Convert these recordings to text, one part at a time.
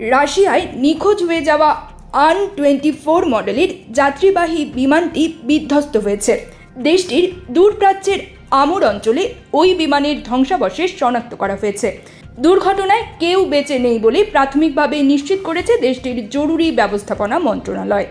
রাশিয়ায় নিখোঁজ হয়ে যাওয়া আন টোয়েন্টি ফোর মডেলের যাত্রীবাহী বিমানটি বিধ্বস্ত হয়েছে। দেশটির দূরপ্রাচ্যের আমর অঞ্চলে ওই বিমানের ধ্বংসাবশেষ শনাক্ত করা হয়েছে। দুর্ঘটনায় কেউ বেঁচে নেই বলে প্রাথমিকভাবে নিশ্চিত করেছে দেশটির জরুরি ব্যবস্থাপনা মন্ত্রণালয়।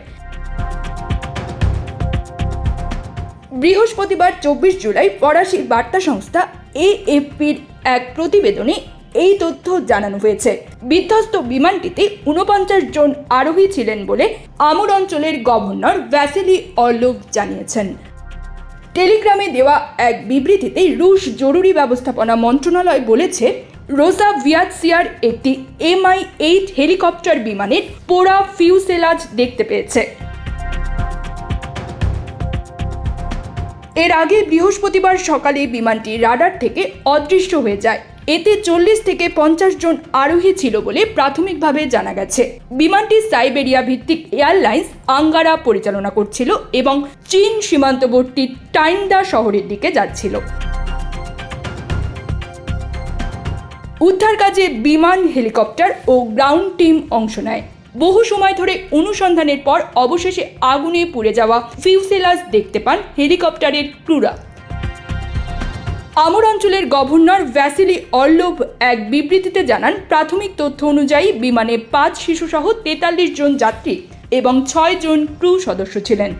বৃহস্পতিবার চব্বিশ জুলাই ফরাসি বার্তা সংস্থা এএফপির এক প্রতিবেদনে এই তথ্য জানানো হয়েছে। বিধ্বস্ত বিমানটিতে উনপঞ্চাশ জন আরোহী ছিলেন বলে আমর অঞ্চলের গভর্নর ভ্যাসিলি অর্লোভ জানিয়েছেন। টেলিগ্রামে দেওয়া এক বিবৃতিতে রুশ জরুরি ব্যবস্থাপনা মন্ত্রণালয় বলেছে রোসা ভিয়াতসিয়ার একটি এমআই এইট হেলিকপ্টার বিমানের পোড়া ফিউসেলাজ দেখতে পেয়েছে। এর আগে বৃহস্পতিবার সকালে বিমানটি রাডার থেকে অদৃশ্য হয়ে যায়। এতে চল্লিশ থেকে পঞ্চাশ জন আরোহী ছিল বলে প্রাথমিকভাবে জানা গেছে। বিমানটি সাইবেরিয়া ভিত্তিক এয়ারলাইন্স আঙ্গারা পরিচালনা করছিল এবং চীন সীমান্তবর্তী টাইন্ডা শহরের দিকে যাচ্ছিল। উদ্ধার কাজে বিমান, হেলিকপ্টার ও গ্রাউন্ড টিম অংশ নেয়। বহু সময় ধরে অনুসন্ধানের পর অবশেষে আগুনে পুড়ে যাওয়া ফিউসেলাস দেখতে পান হেলিকপ্টারের ক্রুরা। আমর অঞ্চলের গভর্নর ভ্যাসিলি অর্লোভ এক বিবৃতিতে জানান, প্রাথমিক তথ্য অনুযায়ী বিমানে পাঁচ শিশুসহ তেতাল্লিশ জন যাত্রী এবং ছয় জন ক্রু সদস্য ছিলেন।